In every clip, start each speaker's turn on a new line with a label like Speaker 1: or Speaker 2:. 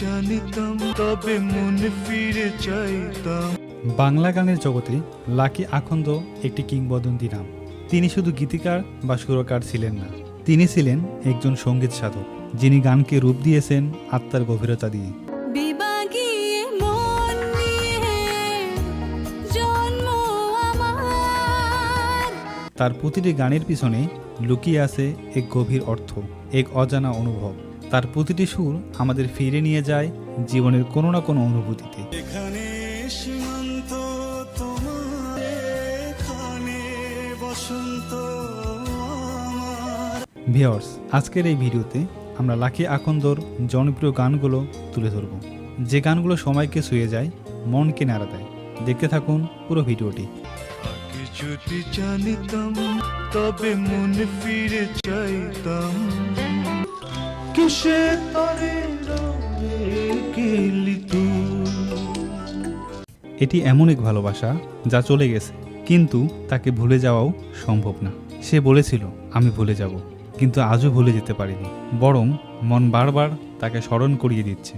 Speaker 1: জানিতাম তবে মনে ফিরে চাইতাম।
Speaker 2: বাংলা গানের জগতে লাকি আখন্দ একটি কিংবদন্তি নাম। তিনি শুধু গীতিকার বা সুরকার ছিলেন না তিনি ছিলেন একজন সংগীত সাধক যিনি গানকে রূপ দিয়েছেন আত্মার গভীরতা দিয়ে। তার প্রতিটি গানের পিছনে লুকিয়ে আছে এক গভীর অর্থ এক অজানা অনুভব। তার প্রতিটি সুর আমাদের ফিরে নিয়ে যায় জীবনের কোনো না কোনো অনুভূতিতে।
Speaker 1: এখানে সীমান্ত তোমার এখানে বসন্ত
Speaker 2: ভিওর্স আজকের এই ভিডিওতে আমরা লাকি আকন্দর জনপ্রিয় গানগুলো তুলে ধরব। যে গানগুলো সময়কে ছুঁয়ে যায় মনকে নাড়া দেয়। দেখতে থাকুন পুরো ভিডিওটি।
Speaker 1: আগে যদি জানিতাম তবে মনে ফিরে চাইতাম। কিসে তরে
Speaker 2: এটি এমন এক ভালোবাসা যা চলে গেছে, কিন্তু তাকে ভুলে যাওয়াও সম্ভব না। সে বলেছিল, আমি ভুলে যাব, কিন্তু আজও ভুলে যেতে পারিনি। বরং মন বারবার তাকে স্মরণ করিয়ে দিচ্ছে।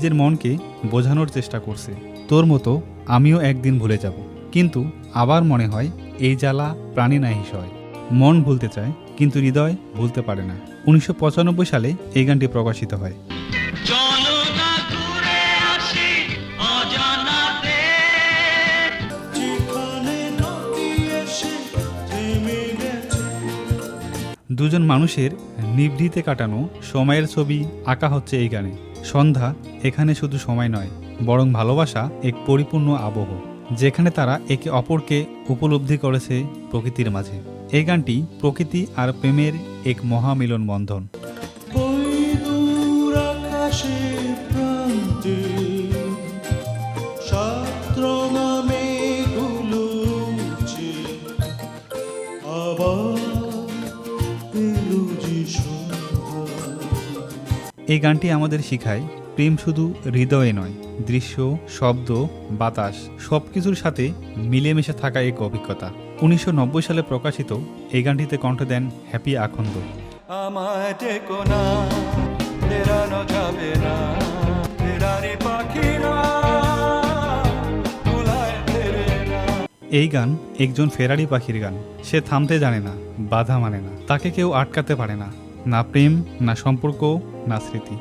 Speaker 2: নিজের মনকে বোঝানোর চেষ্টা করছে। তোর মতো আমিও একদিন ভুলে যাব। কিন্তু আবার মনে হয় এই জ্বালা প্রাণী না হিসয় মন ভুলতে চায় কিন্তু হৃদয় ভুলতে পারে না। উনিশশো পঁচানব্বই সালে এই গানটি প্রকাশিত হয়। দুজন মানুষের নিভৃতে কাটানো সময়ের ছবি আঁকা হচ্ছে এই গানে। সন্ধ্যা এখানে শুধু সময় নয় বরং ভালোবাসা এক পরিপূর্ণ আবহ যেখানে তারা একে অপরকে উপলব্ধি করেছে প্রকৃতির মাঝে এই গানটি প্রকৃতি আর প্রেমের এক মহামিলন বন্ধন। এই গানটি আমাদের শিখায় প্রেম শুধু হৃদয়ে নয় দৃশ্য শব্দ বাতাস সব কিছুর সাথে মিলেমিশে থাকা এক অভিজ্ঞতা। উনিশশো নব্বই সালে প্রকাশিত এই গানটিতে কণ্ঠ দেন হ্যাপি আখন্দ। এই গান একজন ফেরারি পাখির গান। সে থামতে জানে না বাধা মানে না তাকে কেউ আটকাতে পারে না না প্রেম না সম্পর্ক না স্মৃতি।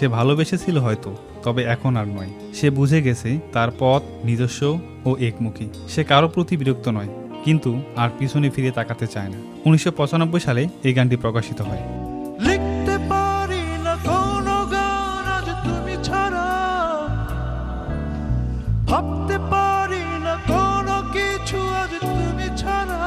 Speaker 2: সে ভালোবেসেছিল হয়তো তবে এখন আর নয়। সে বুঝে গেছে তার পথ নিজস্ব ও একমুখী। সে কারও প্রতি বিরক্ত নয় কিন্তু আর পিছনে ফিরে তাকাতে চায় না। উনিশশো পঁচানব্বই সালে এই গানটি প্রকাশিত হয়।
Speaker 1: লিখতে পারি না কোনো গান আজ তুমি ছাড়া। ভাবতে পারি না কোনো কিছু আজ তুমি ছাড়া।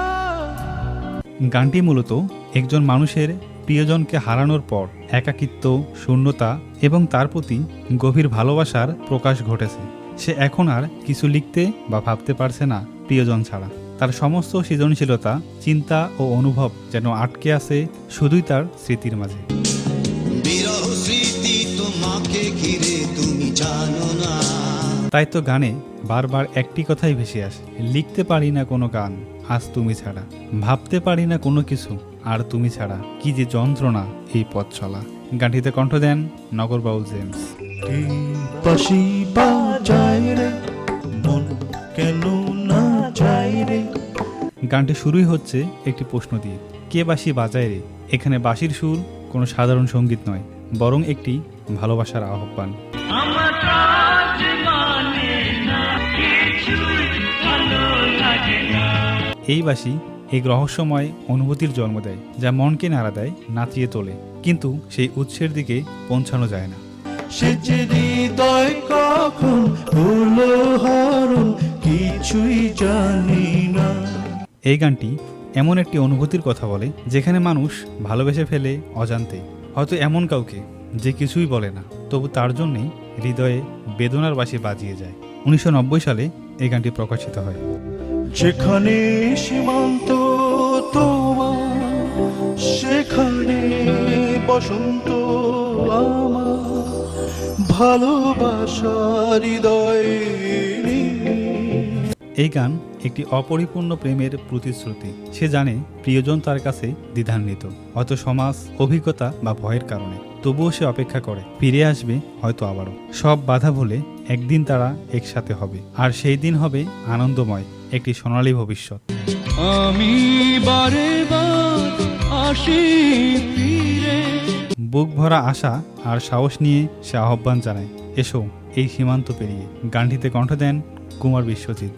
Speaker 2: গানটি মূলত একজন মানুষের প্রিয়জনকে হারানোর পর একাকিত্ব শূন্যতা এবং তার প্রতি গভীর ভালোবাসার প্রকাশ ঘটেছে। সে এখন আর কিছু লিখতে বা ভাবতে পারছে না প্রিয়জন ছাড়া। তার সমস্ত সৃজনশীলতা চিন্তা ও অনুভব যেন আটকে আছে শুধুই তার স্মৃতির মাঝে। তাই তো গানে বারবার একটি কথাই ভেসে আসে লিখতে পারি না কোনো গান আজ তুমি ছাড়া। ভাবতে পারি না কোনো কিছু আর তুমি ছাড়া কি যে যন্ত্রণা এই পথ চলা। গানটিতে কণ্ঠ দেন নগর বাউল জেমস।
Speaker 1: বাসি বাজায় রে মন কেন না যায় রে?
Speaker 2: গানটি শুরুই হচ্ছে একটি প্রশ্ন দিয়ে কে বাসি বাজায় রে? এখানে বাঁশির সুর কোনো সাধারণ সংগীত নয় বরং একটি ভালোবাসার আহ্বান। এই বাঁশি এক রহস্যময় অনুভূতির জন্ম দেয় যা মনকে নাড়া দেয় নাচিয়ে তোলে। কিন্তু সেই উৎসের দিকে পৌঁছানো যায়
Speaker 1: কিছুই জানি না।
Speaker 2: এই গানটি এমন একটি অনুভূতির কথা বলে যেখানে মানুষ ভালোবেসে ফেলে অজান্তে। হয়তো এমন কাউকে যে কিছুই বলে না তবু তার জন্যেই হৃদয়ে বেদনার বাসি বাজিয়ে যায়। উনিশশো নব্বই সালে এই গানটি প্রকাশিত হয়।
Speaker 1: যেখানে সীমান্ত তোমার, সেখানে বসন্ত আমার ভালোবাসার হৃদয়ে
Speaker 2: এই গান একটি অপরিপূর্ণ প্রেমের প্রতিশ্রুতি। সে জানে প্রিয়জন তার কাছে দ্বিধান্বিত হয়তো সমাজ, অভিজ্ঞতা বা ভয়ের কারণে। তবুও সে অপেক্ষা করে, ফিরে আসবে হয়তো আবারও। সব বাধা ভুলে একদিন তারা একসাথে হবে আর সেই দিন হবে আনন্দময় একটি সোনালী ভবিষ্যৎ।
Speaker 1: আমি বারে বার আসি
Speaker 2: বুক ভরা আশা আর সাহস নিয়ে সে আহ্বান জানায় এসো এই সীমান্ত পেরিয়ে। গান্ধীতে কণ্ঠ দেন কুমার বিশ্বজিৎ।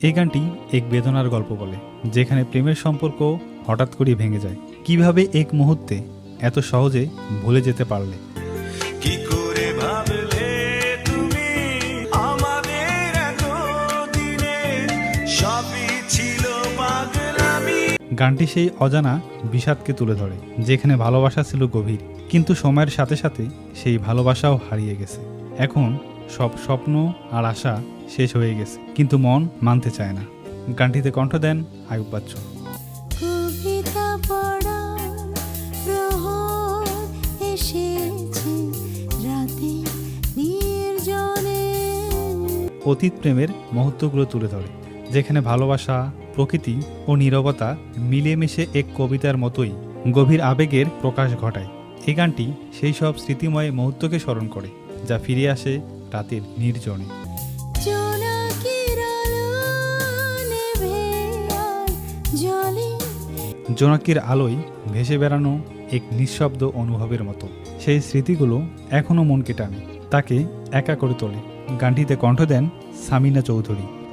Speaker 2: এই গানটি এক বেদনার গল্প বলে যেখানে প্রেমের সম্পর্ক হঠাৎ করে ভেঙে যায়। কীভাবে এক মুহূর্তে এত সহজে ভুলে যেতে পারলে?
Speaker 1: কি করে ভাবলে তুমি আমাদের দিনে সবই ছিল
Speaker 2: গানটি সেই অজানা বিষাদকে তুলে ধরে যেখানে ভালোবাসা ছিল গভীর কিন্তু সময়ের সাথে সাথে সেই ভালোবাসাও হারিয়ে গেছে। এখন সব স্বপ্ন আর আশা শেষ হয়ে গেছে। কিন্তু মন মানতে চায় না। গানটিতে কণ্ঠ দেন আয়ুব বাচ্চন অতীত প্রেমের মুহূর্তগুলো তুলে ধরে যেখানে ভালোবাসা প্রকৃতি ও নীরবতা মিলেমিশে এক কবিতার মতোই গভীর আবেগের প্রকাশ ঘটায়। এই গানটি সেই সব স্মৃতিময় মুহূর্তকে স্মরণ করে যা ফিরে আসে রাতের নির্জনে।
Speaker 3: জোনাকির
Speaker 2: আলোয় ভেসে বেড়ানো এক নিঃশব্দ অনুভবের মতো। সেই স্মৃতিগুলো এখনও মনকে টানে। তাকে একা করে তোলে। গানটিতে কণ্ঠ দেন সামিনা চৌধুরী।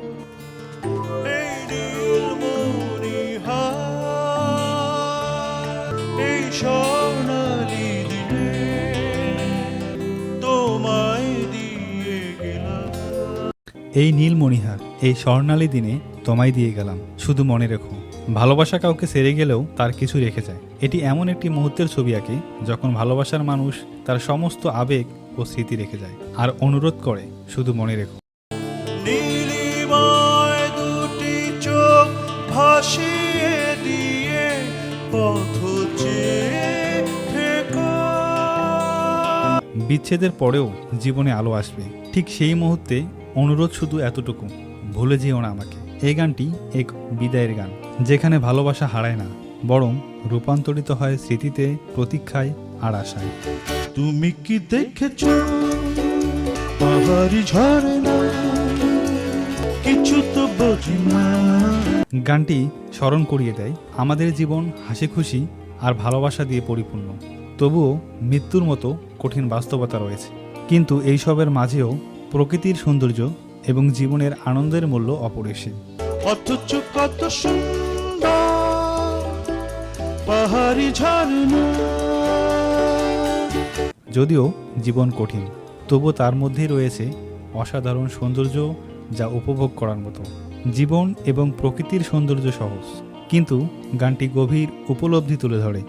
Speaker 1: এই নীলমণিহার এই স্বর্ণালী দিনে তোমায় দিয়ে গেলাম।
Speaker 2: শুধু মনে রেখো ভালোবাসা কাউকে সেরে গেলেও তার কিছু রেখে যায়। এটি এমন একটি মুহূর্তের ছবি আঁকে যখন ভালোবাসার মানুষ তার সমস্ত আবেগ ও স্মৃতি রেখে যায়। আর অনুরোধ করে শুধু মনে রেখো।
Speaker 1: দুটি চোখ ভাসিয়ে দিয়ে পথ
Speaker 2: বিচ্ছেদের পরেও জীবনে আলো আসবে। ঠিক সেই মুহূর্তে অনুরোধ শুধু এতটুকু ভুলে যেও না আমাকে। এই গানটি এক বিদায়ের গান যেখানে ভালোবাসা হারায় না বরং রূপান্তরিত হয় স্মৃতিতে প্রতীক্ষায় আর আশায়।
Speaker 1: তুমি কি দেখেছ? পাহাড়ি কিছু তো বুঝি না।
Speaker 2: গানটি স্মরণ করিয়ে দেয় আমাদের জীবন হাসি খুশি আর ভালোবাসা দিয়ে পরিপূর্ণ। তবুও মৃত্যুর মতো কঠিন বাস্তবতা রয়েছে। কিন্তু এইসবের মাঝেও প্রকৃতির সৌন্দর্য এবং জীবনের আনন্দের মূল্য অপরিসীম।
Speaker 1: অথচ কত সুন্দর পাহাড়ি
Speaker 2: যদিও জীবন কঠিন তবু তার মধ্যেই রয়েছে অসাধারণ সৌন্দর্য যা উপভোগ করার মতো। জীবন এবং প্রকৃতির সৌন্দর্য সহজ কিন্তু গানটি গভীর উপলব্ধি তুলে ধরে।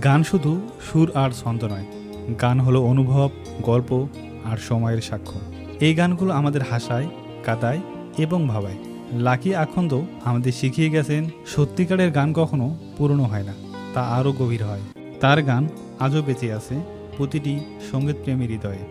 Speaker 2: গান শুধু সুর আর ছন্দ নয়, গান হলো অনুভব, গল্প আর সময়ের সাক্ষ্য। এই গানগুলো আমাদের হাসায়, কাদায় এবং ভাবায়। লাকি আখন্দ আমাদের শিখিয়ে গেছেন, সত্যিকারের গান কখনো পুরনো হয় না, তা আরও গভীর হয়। তার গান আজও বেঁচে আছে প্রতিটি সঙ্গীতপ্রেমী হৃদয়ে।